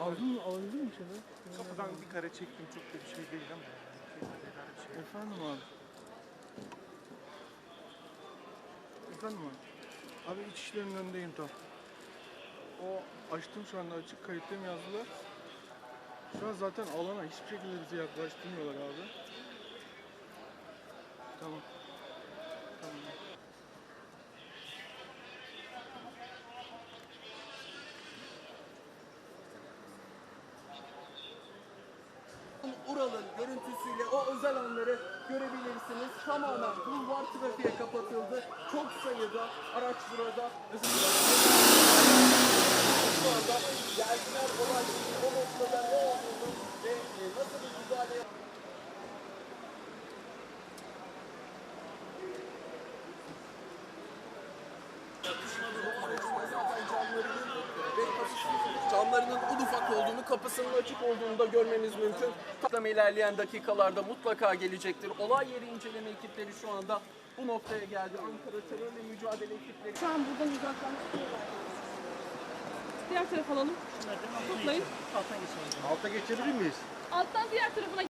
Aldın mı? Aldın mı içeri? Kapıdan bir kare çektim çok da bir şey değil ama. Bir şey. Efendim abi. Efendim abi. Abi iç işlerinin önündeyim tam. O açtım şu anda açık kayıttayım yazdılar. Şu an zaten alana hiçbir şekilde bizi yaklaştırmıyorlar abi. Tamamen bulvar trafiğe kapatıldı. Çok sayıda araç burada. Şu anda geldiler olay o noktada ne un ufak olduğunu, kapısının açık olduğunu da görmemiz mümkün. Tam ilerleyen dakikalarda mutlaka gelecektir. Olay yeri inceleme ekipleri şu anda bu noktaya geldi. Ankara Terörle Mücadele ekipleri. Şu an buradan uzaklaştırıyorlar. Diğer tarafa alalım. Toplayın. Alta geçebilir miyiz? Alttan diğer tarafına